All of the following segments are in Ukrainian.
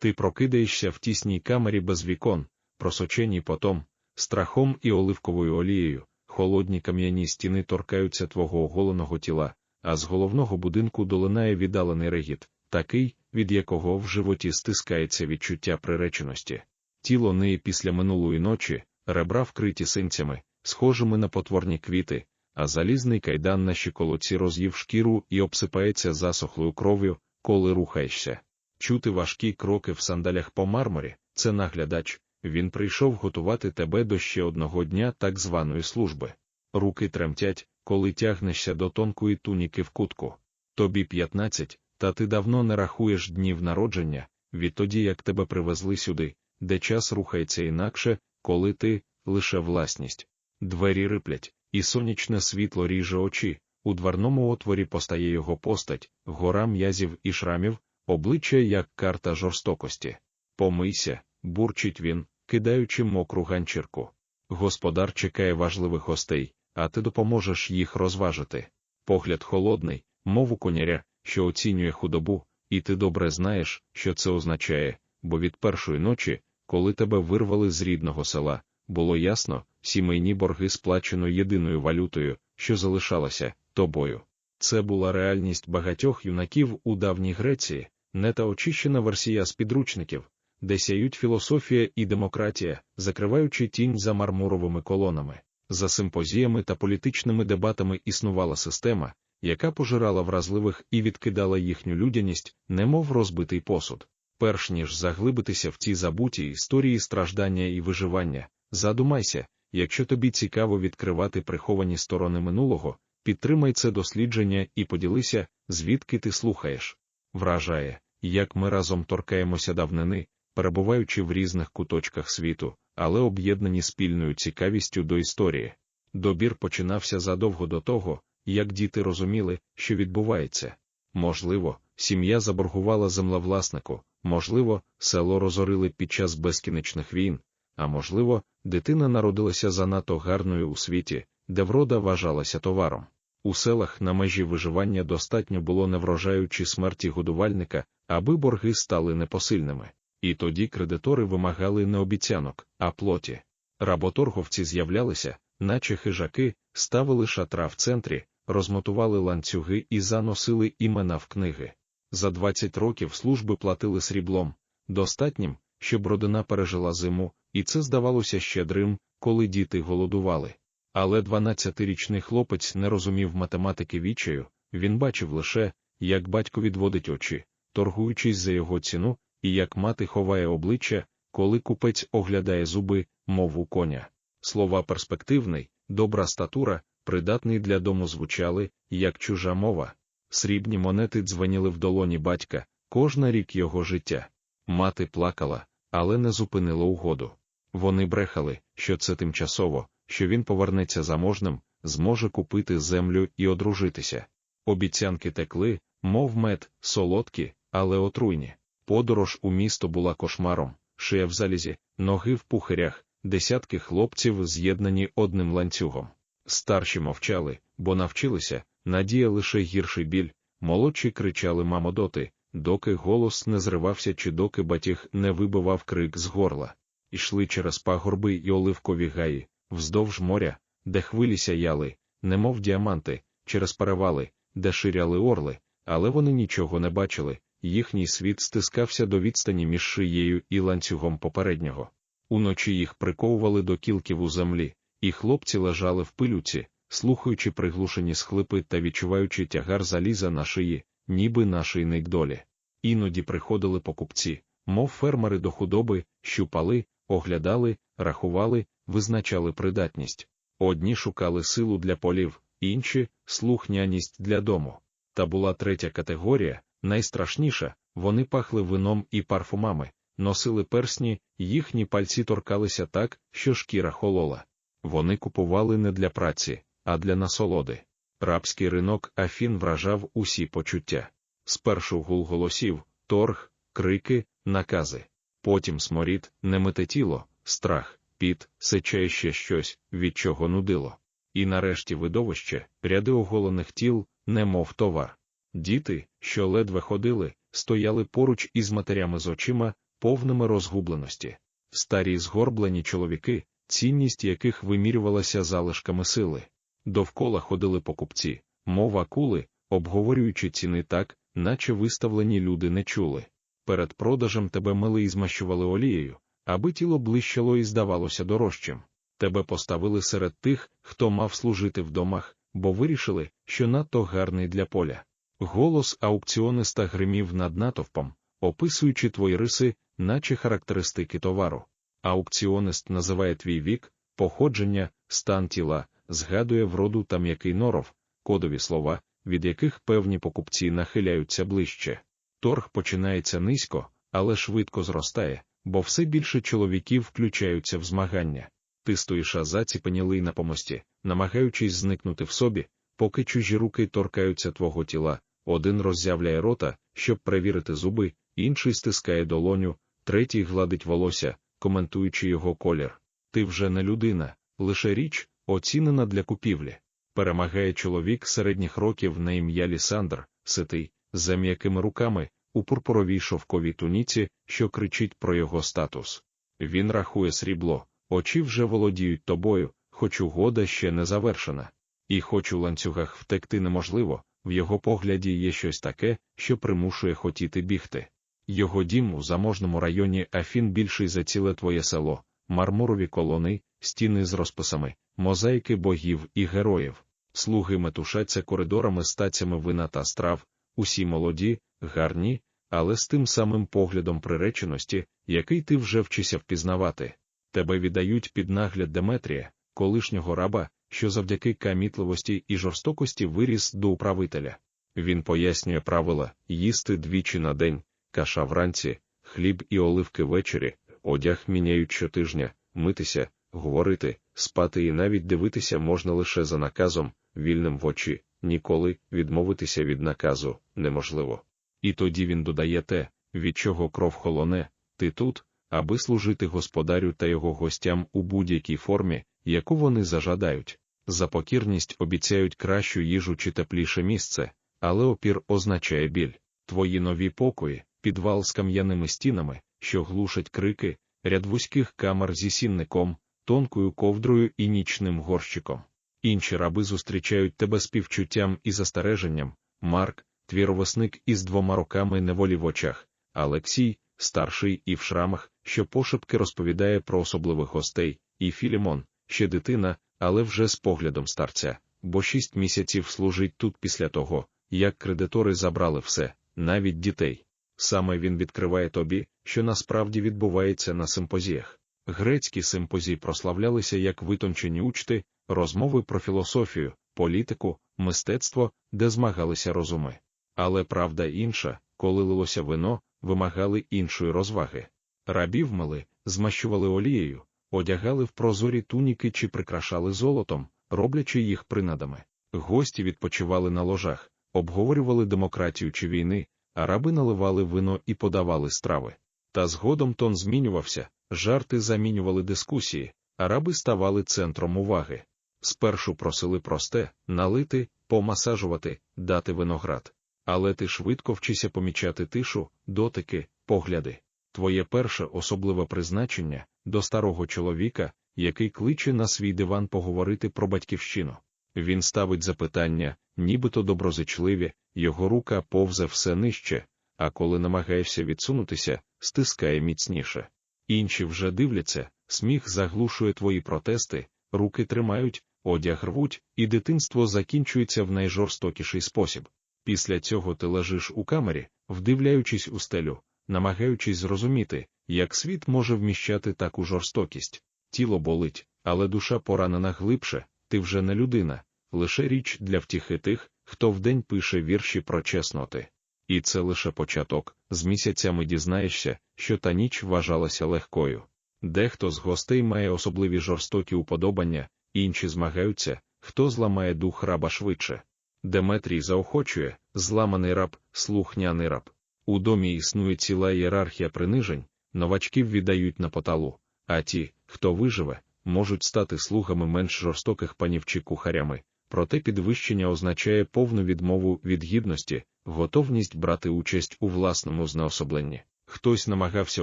Ти прокидаєшся в тісній камері без вікон, просоченій потом, страхом і оливковою олією, холодні кам'яні стіни торкаються твого оголеного тіла, а з головного будинку долинає віддалений регіт, такий, від якого в животі стискається відчуття приреченості. Тіло неї після минулої ночі, ребра вкриті синцями, схожими на потворні квіти, а залізний кайдан на щиколоці роз'їв шкіру і обсипається засохлою кров'ю, коли рухаєшся. Чути важкі кроки в сандалях по мармурі це наглядач, він прийшов готувати тебе до ще одного дня так званої служби. Руки тремтять, коли тягнешся до тонкої туніки в кутку. Тобі 15, та ти давно не рахуєш днів народження, відтоді як тебе привезли сюди, де час рухається інакше, коли ти лише власність. Двері риплять, і сонячне світло ріже очі, у дверному отворі постає його постать, гора м'язів і шрамів, обличчя як карта жорстокості. Помийся, бурчить він, кидаючи мокру ганчірку. Господар чекає важливих гостей, а ти допоможеш їх розважити. Погляд холодний, мов у коняря, що оцінює худобу, і ти добре знаєш, що це означає, бо від першої ночі, коли тебе вирвали з рідного села, було ясно, сімейні борги сплачено єдиною валютою, що залишалася тобою. Це була реальність багатьох юнаків у давній Греції, не та очищена версія з підручників, де сяють філософія і демократія, закриваючи тінь за мармуровими колонами. За симпозіями та політичними дебатами існувала система, яка пожирала вразливих і відкидала їхню людяність, немов розбитий посуд. Перш ніж заглибитися в ці забуті історії страждання і виживання, задумайся, якщо тобі цікаво відкривати приховані сторони минулого, підтримай це дослідження і поділися, звідки ти слухаєш. Вражає, як ми разом торкаємося давнини, перебуваючи в різних куточках світу, але об'єднані спільною цікавістю до історії. Добір починався задовго до того, як діти розуміли, що відбувається. Можливо, сім'я заборгувала землевласнику, можливо, село розорили під час безкінечних війн, а можливо, дитина народилася занадто гарною у світі, де врода вважалася товаром. У селах на межі виживання достатньо було неврожаю чи смерті годувальника, аби борги стали непосильними. І тоді кредитори вимагали не обіцянок, а плоті. Работорговці з'являлися, наче хижаки, ставили шатра в центрі, розмотували ланцюги і заносили імена в книги. За 20 років служби платили сріблом, достатнім, щоб родина пережила зиму, і це здавалося щедрим, коли діти голодували. Але 12-річний хлопець не розумів математики вічаю, він бачив лише, як батько відводить очі, торгуючись за його ціну, і як мати ховає обличчя, коли купець оглядає зуби, мову коня. Слова перспективний, добра статура, придатний для дому звучали, як чужа мова. Срібні монети дзвеніли в долоні батька, кожна рік його життя. Мати плакала, але не зупинила угоду. Вони брехали, що це тимчасово, що він повернеться заможним, зможе купити землю і одружитися. Обіцянки текли, мов мед, солодкі, але отруйні. Подорож у місто була кошмаром, шия в залізі, ноги в пухарях, десятки хлопців з'єднані одним ланцюгом. Старші мовчали, бо навчилися, надія лише гірший біль, молодші кричали мамо доти, доки голос не зривався чи доки батіг не вибивав крик з горла. Ішли через пагорби й оливкові гаї, вздовж моря, де хвилі сяяли, немов діаманти, через перевали, де ширяли орли, але вони нічого не бачили, їхній світ стискався до відстані між шиєю і ланцюгом попереднього. Уночі їх приковували до кілків у землі, і хлопці лежали в пилюці, слухаючи приглушені схлипи та відчуваючи тягар заліза на шиї, ніби нашийник долі. Іноді приходили покупці, мов фермери до худоби, щупали, оглядали, рахували, визначали придатність. Одні шукали силу для полів, інші слухняність для дому. Та була третя категорія, найстрашніша, вони пахли вином і парфумами, носили персні, їхні пальці торкалися так, що шкіра холола. Вони купували не для праці, а для насолоди. Рабський ринок Афін вражав усі почуття. Спершу гул голосів, торг, крики, накази. Потім сморід, немите тіло, страх, піт, сече ще щось, від чого нудило. І нарешті видовище, ряди оголених тіл, немов товар. Діти, що ледве ходили, стояли поруч із матерями з очима, повними розгубленості. Старі згорблені чоловіки, цінність яких вимірювалася залишками сили. Довкола ходили покупці, мова кули, обговорюючи ціни так, наче виставлені люди не чули. Перед продажем тебе мили і змащували олією, аби тіло блищало і здавалося дорожчим. Тебе поставили серед тих, хто мав служити в домах, бо вирішили, що надто гарний для поля. Голос аукціониста гримів над натовпом, описуючи твої риси, наче характеристики товару. Аукціонист називає твій вік, походження, стан тіла, згадує вроду та м'який норов, кодові слова, від яких певні покупці нахиляються ближче. Торг починається низько, але швидко зростає, бо все більше чоловіків включаються в змагання. Ти стоїш заціпенілий на помості, намагаючись зникнути в собі, поки чужі руки торкаються твого тіла, один роззявляє рота, щоб перевірити зуби, інший стискає долоню, третій гладить волосся, коментуючи його колір. Ти вже не людина, лише річ, оцінена для купівлі. Перемагає чоловік середніх років на ім'я Лісандр, ситий, за м'якими руками, у пурпуровій шовковій туніці, що кричить про його статус. Він рахує срібло, очі вже володіють тобою, хоч угода ще не завершена. І хоч у ланцюгах втекти неможливо, в його погляді є щось таке, що примушує хотіти бігти. Його дім у заможному районі Афін більший за ціле твоє село, мармурові колони, стіни з розписами, мозаїки богів і героїв. Слуги метушаться коридорами стацями вина та страв, усі молоді, гарні, але з тим самим поглядом приреченості, який ти вже вчися впізнавати. Тебе віддають під нагляд Деметрія, колишнього раба, що завдяки камітливості і жорстокості виріс до управителя. Він пояснює правила їсти двічі на день, каша вранці, хліб і оливки ввечері, одяг міняють щотижня, митися, говорити, спати і навіть дивитися можна лише за наказом, вільним в очі, ніколи відмовитися від наказу неможливо. І тоді він додає те, від чого кров холоне, ти тут, аби служити господарю та його гостям у будь-якій формі, яку вони зажадають. За покірність обіцяють кращу їжу чи тепліше місце, але опір означає біль. Твої нові покої, підвал з кам'яними стінами, що глушать крики, ряд вузьких камер зі сінником, тонкою ковдрою і нічним горщиком. Інші раби зустрічають тебе співчуттям і застереженням. Марк, твій ровесник із двома роками неволі в очах, Алексій, старший і в шрамах, що пошепки розповідає про особливих гостей, і Філімон, ще дитина, але вже з поглядом старця, бо шість місяців служить тут після того, як кредитори забрали все, навіть дітей. Саме він відкриває тобі, що насправді відбувається на симпозіях. Грецькі симпозії прославлялися як витончені учти, розмови про філософію, політику, мистецтво, де змагалися розуми. Але правда інша, коли лилося вино, вимагали іншої розваги. Рабів мили, змащували олією, одягали в прозорі туніки чи прикрашали золотом, роблячи їх принадами. Гості відпочивали на ложах, обговорювали демократію чи війни, а раби наливали вино і подавали страви. Та згодом тон змінювався, жарти замінювали дискусії, а раби ставали центром уваги. Спершу просили просте, налити, помасажувати, дати виноград. Але ти швидко вчися помічати тишу, дотики, погляди. Твоє перше особливе призначення до старого чоловіка, який кличе на свій диван поговорити про батьківщину. Він ставить запитання, нібито доброзичливі, його рука повзе все нижче, а коли намагаєшся відсунутися, стискає міцніше. Інші вже дивляться, сміх заглушує твої протести, руки тримають, одяг рвуть, і дитинство закінчується в найжорстокіший спосіб. Після цього ти лежиш у камері, вдивляючись у стелю, намагаючись зрозуміти, як світ може вміщати таку жорстокість. Тіло болить, але душа поранена глибше, ти вже не людина, лише річ для втіхи тих, хто вдень пише вірші про чесноти. І це лише початок, з місяцями дізнаєшся, що та ніч вважалася легкою. Дехто з гостей має особливі жорстокі уподобання, інші змагаються, хто зламає дух раба швидше. Деметрій заохочує, зламаний раб, слухняний раб. У домі існує ціла ієрархія принижень, новачків віддають на поталу, а ті, хто виживе, можуть стати слугами менш жорстоких панів чи кухарями. Проте підвищення означає повну відмову від гідності, готовність брати участь у власному знеособленні. Хтось намагався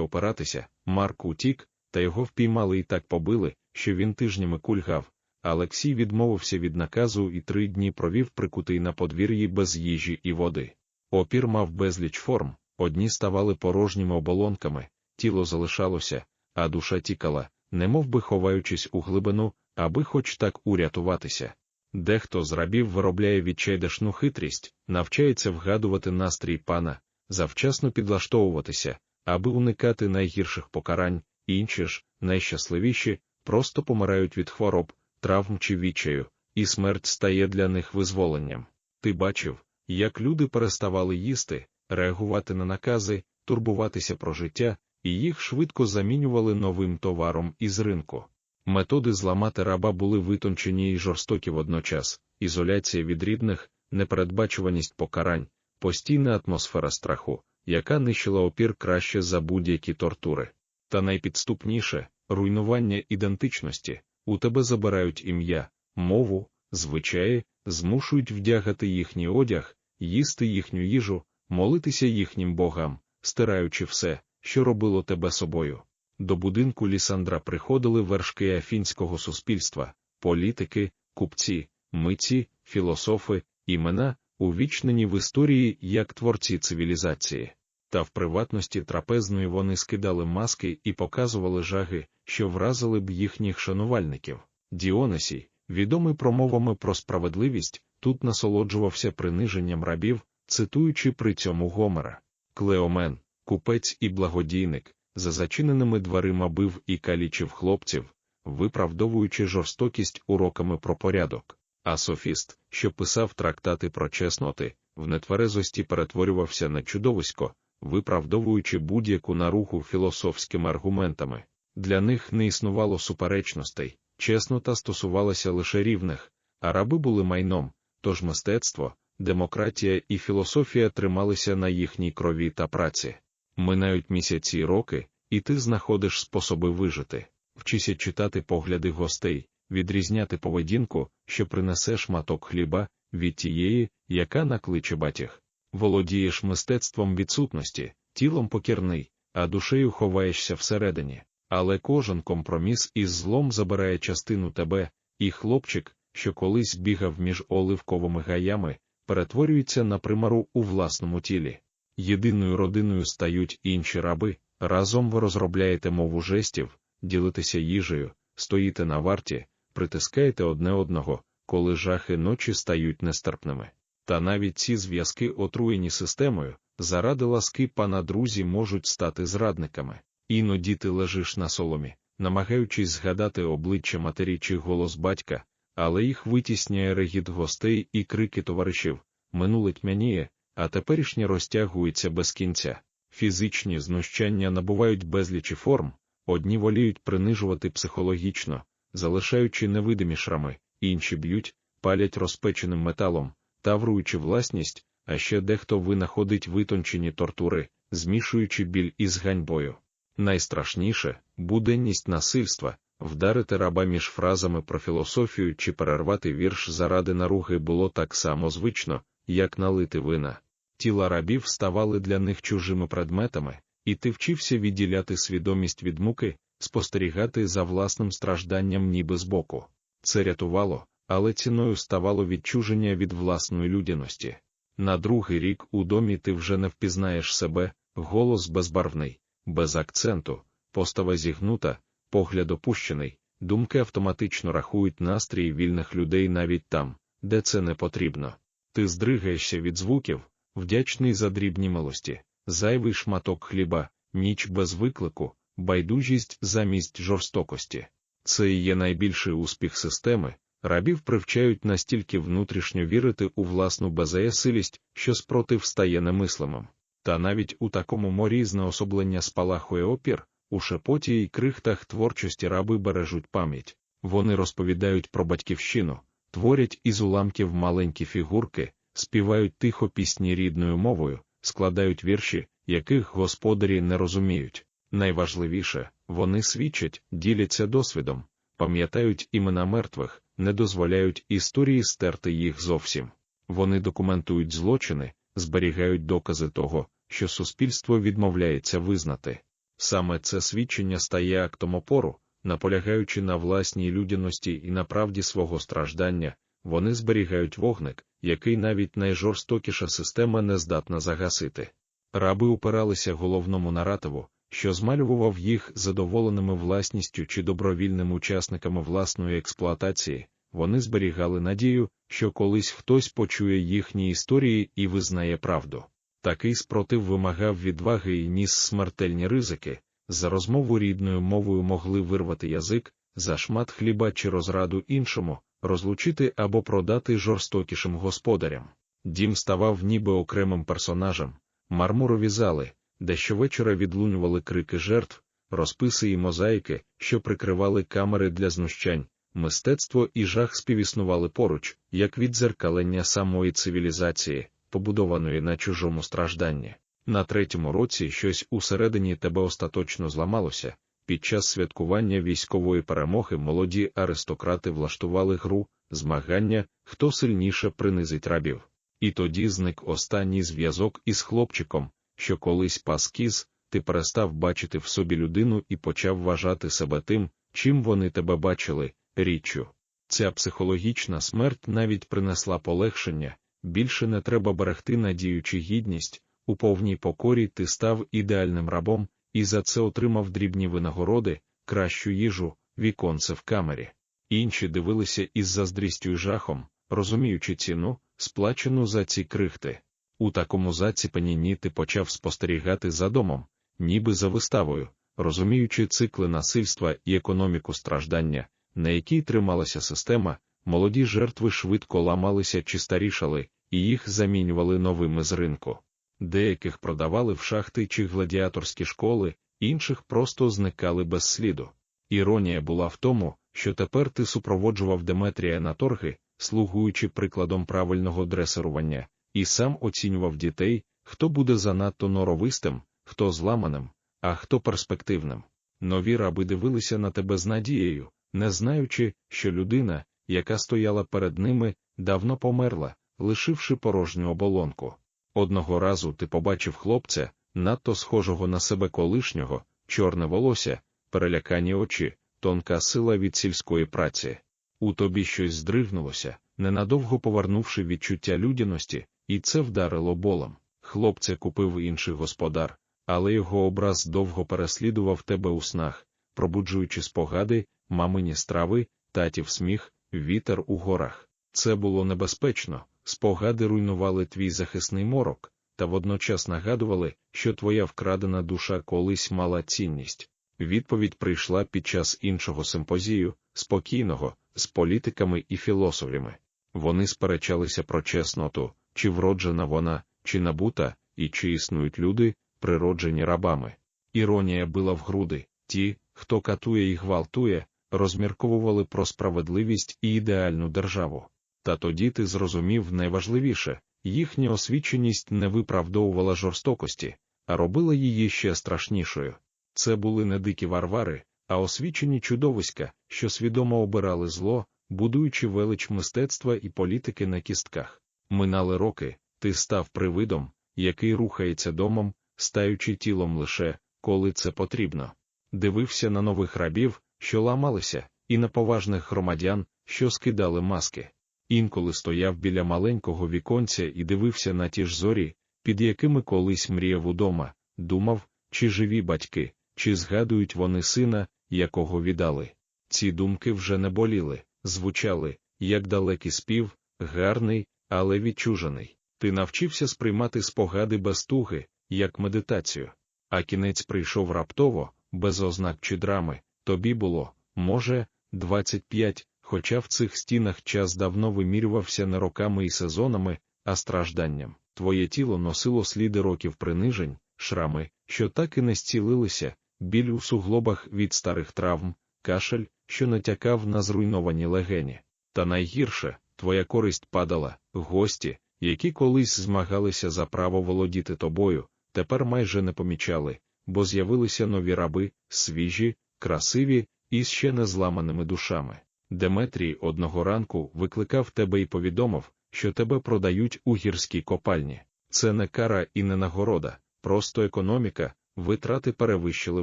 опиратися, Марк утік, та його впіймали і так побили, що він тижнями кульгав. Олексій відмовився від наказу і три дні провів прикутий на подвір'ї без їжі і води. Опір мав безліч форм, одні ставали порожніми оболонками, тіло залишалося, а душа тікала, немов би ховаючись у глибину, аби хоч так урятуватися. Дехто з рабів виробляє відчайдашну хитрість, навчається вгадувати настрій пана, завчасно підлаштовуватися, аби уникати найгірших покарань, інші ж, найщасливіші, просто помирають від хвороб, травм чи відчаю, і смерть стає для них визволенням. Ти бачив, як люди переставали їсти, реагувати на накази, турбуватися про життя, і їх швидко замінювали новим товаром із ринку. Методи зламати раба були витончені і жорстокі водночас, ізоляція від рідних, непередбачуваність покарань, постійна атмосфера страху, яка нищила опір краще за будь-які тортури. Та найпідступніше руйнування ідентичності, у тебе забирають ім'я, мову, звичаї, змушують вдягати їхній одяг, їсти їхню їжу, молитися їхнім богам, стираючи все, що робило тебе собою. До будинку Лісандра приходили вершки афінського суспільства, політики, купці, митці, філософи, імена, увічнені в історії як творці цивілізації. Та в приватності трапезної вони скидали маски і показували жаги, що вразили б їхніх шанувальників. Діонисій, відомий промовами про справедливість, тут насолоджувався приниженням рабів, цитуючи при цьому Гомера. Клеомен, купець і благодійник, за зачиненими дверима бив і калічив хлопців, виправдовуючи жорстокість уроками про порядок. А софіст, що писав трактати про чесноти, в нетверезості перетворювався на чудовисько, виправдовуючи будь-яку наруху філософськими аргументами. Для них не існувало суперечностей, чеснота стосувалася лише рівних, а раби були майном, тож мистецтво, демократія і філософія трималися на їхній крові та праці. Минають місяці й роки, і ти знаходиш способи вижити, вчися читати погляди гостей, відрізняти поведінку, що принесе шматок хліба, від тієї, яка накличе батіг. Володієш мистецтвом відсутності, тілом покірний, а душею ховаєшся всередині. Але кожен компроміс із злом забирає частину тебе, і хлопчик, що колись бігав між оливковими гаями, перетворюється на примару у власному тілі. Єдиною родиною стають інші раби, разом ви розробляєте мову жестів, ділитеся їжею, стоїте на варті, притискаєте одне одного, коли жахи ночі стають нестерпними. Та навіть ці зв'язки, отруєні системою, заради ласки пана друзі можуть стати зрадниками. Іноді ти лежиш на соломі, намагаючись згадати обличчя матері чи голос батька, але їх витісняє регіт гостей і крики товаришів, минуле тьмяніє, а теперішнє розтягується без кінця. Фізичні знущання набувають безлічі форм, одні воліють принижувати психологічно, залишаючи невидимі шрами, інші б'ють, палять розпеченим металом, тавруючи власність, а ще дехто винаходить витончені тортури, змішуючи біль із ганьбою. Найстрашніше буденність насильства, вдарити раба між фразами про філософію чи перервати вірш заради наруги було так само звично, як налити вина. Тіла рабів ставали для них чужими предметами, і ти вчився відділяти свідомість від муки, спостерігати за власним стражданням ніби збоку. Це рятувало, але ціною ставало відчуження від власної людяності. На другий рік у домі ти вже не впізнаєш себе, голос безбарвний, без акценту, постава зігнута, погляд опущений, думки автоматично рахують настрій вільних людей навіть там, де це не потрібно. Ти здригаєшся від звуків, вдячний за дрібні милості, зайвий шматок хліба, ніч без виклику, байдужість замість жорстокості. Це і є найбільший успіх системи. Рабів привчають настільки внутрішньо вірити у власну беззаясилість, що спротив стає немислимим. Та навіть у такому морі знеособлення спалахує опір, у шепоті і крихтах творчості раби бережуть пам'ять. Вони розповідають про батьківщину, творять із уламків маленькі фігурки, співають тихо пісні рідною мовою, складають вірші, яких господарі не розуміють. Найважливіше, вони свідчать, діляться досвідом, пам'ятають імена мертвих, не дозволяють історії стерти їх зовсім. Вони документують злочини, зберігають докази того, що суспільство відмовляється визнати. Саме це свідчення стає актом опору, наполягаючи на власній людяності і на правді свого страждання, вони зберігають вогник, який навіть найжорстокіша система не здатна загасити. Раби упиралися головному наративу, що змалював їх задоволеними власністю чи добровільними учасниками власної експлуатації, вони зберігали надію, що колись хтось почує їхні історії і визнає правду. Такий спротив вимагав відваги і ніс смертельні ризики, за розмову рідною мовою могли вирвати язик, за шмат хліба чи розраду іншому, розлучити або продати жорстокішим господарям. Дім ставав ніби окремим персонажем, мармурові зали, де щовечора відлунювали крики жертв, розписи і мозаїки, що прикривали камери для знущань, мистецтво і жах співіснували поруч, як віддзеркалення самої цивілізації, побудованої на чужому стражданні. На третьому році щось усередині тебе остаточно зламалося. Під час святкування військової перемоги молоді аристократи влаштували гру, змагання, хто сильніше принизить рабів. І тоді зник останній зв'язок із хлопчиком, що колись пас кіз, ти перестав бачити в собі людину і почав вважати себе тим, чим вони тебе бачили, річчю. Ця психологічна смерть навіть принесла полегшення, більше не треба берегти надію чи гідність, у повній покорі ти став ідеальним рабом, і за це отримав дрібні винагороди, кращу їжу, віконце в камері. Інші дивилися із заздрістю й жахом, розуміючи ціну, сплачену за ці крихти. У такому заціпанінні ти почав спостерігати за домом, ніби за виставою, розуміючи цикли насильства і економіку страждання, на якій трималася система, молоді жертви швидко ламалися чи старішали, і їх замінювали новими з ринку. Деяких продавали в шахти чи гладіаторські школи, інших просто зникали без сліду. Іронія була в тому, що тепер ти супроводжував Деметрія на торги, слугуючи прикладом правильного дресирування, і сам оцінював дітей, хто буде занадто норовистим, хто зламаним, а хто перспективним. Нові раби дивилися на тебе з надією, не знаючи, що людина, яка стояла перед ними, давно померла, лишивши порожню оболонку. Одного разу ти побачив хлопця, надто схожого на себе колишнього, чорне волосся, перелякані очі, тонка сила від сільської праці. У тобі щось здригнулося, ненадовго повернувши відчуття людяності, і це вдарило болом. Хлопця купив інший господар, але його образ довго переслідував тебе у снах, пробуджуючи спогади, мамині страви, татів сміх, вітер у горах. Це було небезпечно, спогади руйнували твій захисний морок, та водночас нагадували, що твоя вкрадена душа колись мала цінність. Відповідь прийшла під час іншого симпозію, спокійного, з політиками і філософами. Вони сперечалися про чесноту, чи вроджена вона, чи набута, і чи існують люди, природжені рабами. Іронія била в груди, ті, хто катує і гвалтує, розмірковували про справедливість і ідеальну державу. Та тоді ти зрозумів найважливіше їхня освіченість не виправдовувала жорстокості, а робила її ще страшнішою. Це були не дикі варвари, а освічені чудовиська, що свідомо обирали зло, будуючи велич мистецтва і політики на кістках. Минали роки, ти став привидом, який рухається домом, стаючи тілом лише, коли це потрібно. Дивився на нових рабів, що ламалися, і на поважних громадян, що скидали маски. Інколи стояв біля маленького віконця і дивився на ті ж зорі, під якими колись мріяв удома, думав, чи живі батьки, чи згадують вони сина, якого віддали. Ці думки вже не боліли, звучали, як далекий спів, гарний, але відчужений. Ти навчився сприймати спогади без туги, як медитацію, а кінець прийшов раптово, без ознак чи драми, тобі було, може, 25, хоча в цих стінах час давно вимірювався не роками і сезонами, а стражданням. Твоє тіло носило сліди років принижень, шрами, що так і не зцілилися, біль у суглобах від старих травм, кашель, що натякав на зруйновані легені. Та найгірше, твоя користь падала, гості, які колись змагалися за право володіти тобою, тепер майже не помічали, бо з'явилися нові раби, свіжі, красиві і ще не зламаними душами. Деметрій одного ранку викликав тебе і повідомив, що тебе продають у гірській копальні. Це не кара і не нагорода, просто економіка, витрати перевищили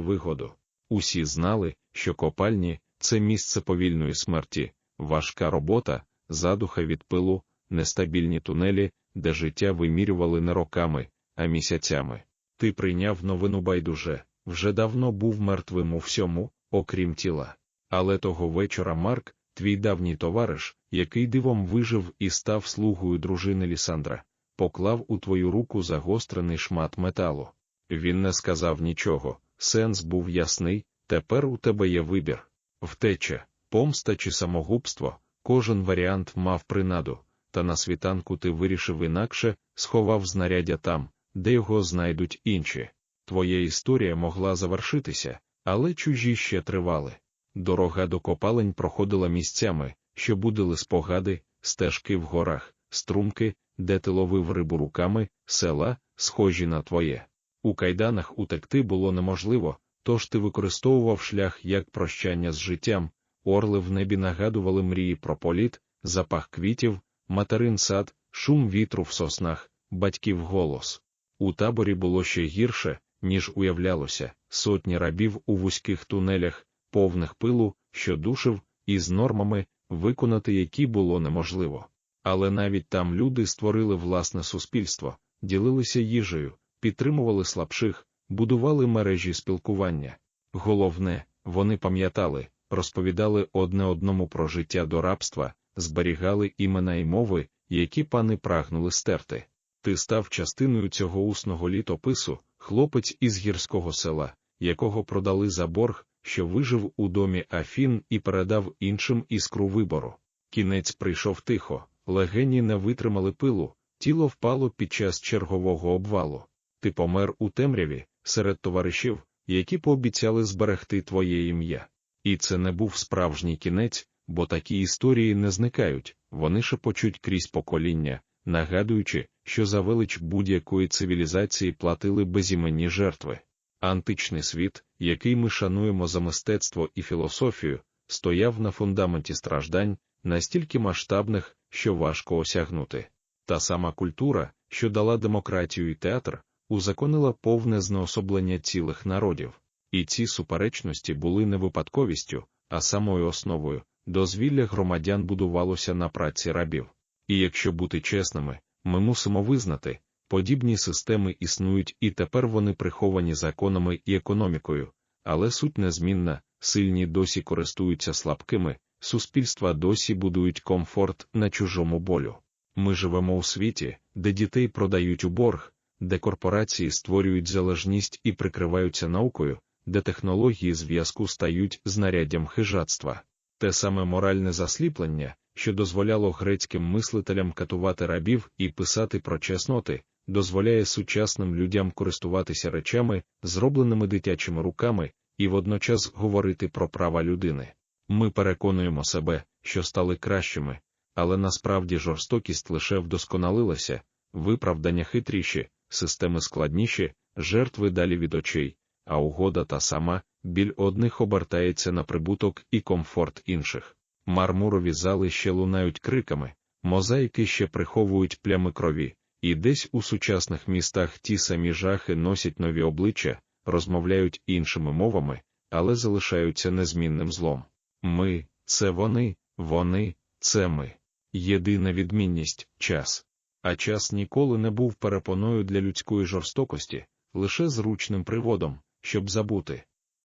вигоду. Усі знали, що копальні це місце повільної смерті, важка робота, задуха від пилу, нестабільні тунелі, де життя вимірювали не роками, а місяцями. Ти прийняв новину байдуже, вже давно був мертвим у всьому, окрім тіла. Але того вечора Марк, твій давній товариш, який дивом вижив і став слугою дружини Лісандра, поклав у твою руку загострений шмат металу. Він не сказав нічого, сенс був ясний, тепер у тебе є вибір. Втеча, помста чи самогубство, кожен варіант мав принаду, та на світанку ти вирішив інакше, сховав знаряддя там, де його знайдуть інші. Твоя історія могла завершитися, але чужі ще тривали. Дорога до копалень проходила місцями, що будили спогади, стежки в горах, струмки, де ти ловив рибу руками, села, схожі на твоє. У кайданах утекти було неможливо, тож ти використовував шлях як прощання з життям, орли в небі нагадували мрії про політ, запах квітів, материн сад, шум вітру в соснах, батьків голос. У таборі було ще гірше, ніж уявлялося, сотні рабів у вузьких тунелях, повних пилу, що душив, і з нормами, виконати які було неможливо. Але навіть там люди створили власне суспільство, ділилися їжею, підтримували слабших, будували мережі спілкування. Головне, вони пам'ятали, розповідали одне одному про життя до рабства, зберігали імена і мови, які пани прагнули стерти. Ти став частиною цього усного літопису, хлопець із гірського села, якого продали за борг, що вижив у домі Афін і передав іншим іскру вибору. Кінець прийшов тихо, легені не витримали пилу, тіло впало під час чергового обвалу. Ти помер у темряві, серед товаришів, які пообіцяли зберегти твоє ім'я. І це не був справжній кінець, бо такі історії не зникають, вони шепочуть крізь покоління, нагадуючи, що за велич будь-якої цивілізації платили безіменні жертви. Античний світ, який ми шануємо за мистецтво і філософію, стояв на фундаменті страждань, настільки масштабних, що важко осягнути. Та сама культура, що дала демократію і театр, узаконила повне знеособлення цілих народів. І ці суперечності були не випадковістю, а самою основою, дозвілля громадян будувалося на праці рабів. І якщо бути чесними, ми мусимо визнати, подібні системи існують і тепер вони приховані законами і економікою, але суть незмінна, сильні досі користуються слабкими, суспільства досі будують комфорт на чужому болю. Ми живемо у світі, де дітей продають у борг, де корпорації створюють залежність і прикриваються наукою, де технології зв'язку стають знаряддям хижацтва. Те саме моральне засліплення, що дозволяло грецьким мислителям катувати рабів і писати про чесноти, дозволяє сучасним людям користуватися речами, зробленими дитячими руками, і водночас говорити про права людини. Ми переконуємо себе, що стали кращими, але насправді жорстокість лише вдосконалилася, виправдання хитріші, системи складніші, жертви далі від очей, а угода та сама, біль одних обертається на прибуток і комфорт інших. Мармурові зали ще лунають криками, мозаїки ще приховують плями крові, і десь у сучасних містах ті самі жахи носять нові обличчя, розмовляють іншими мовами, але залишаються незмінним злом. Ми це вони, вони це ми. Єдина відмінність час. А час ніколи не був перепоною для людської жорстокості, лише зручним приводом, щоб забути.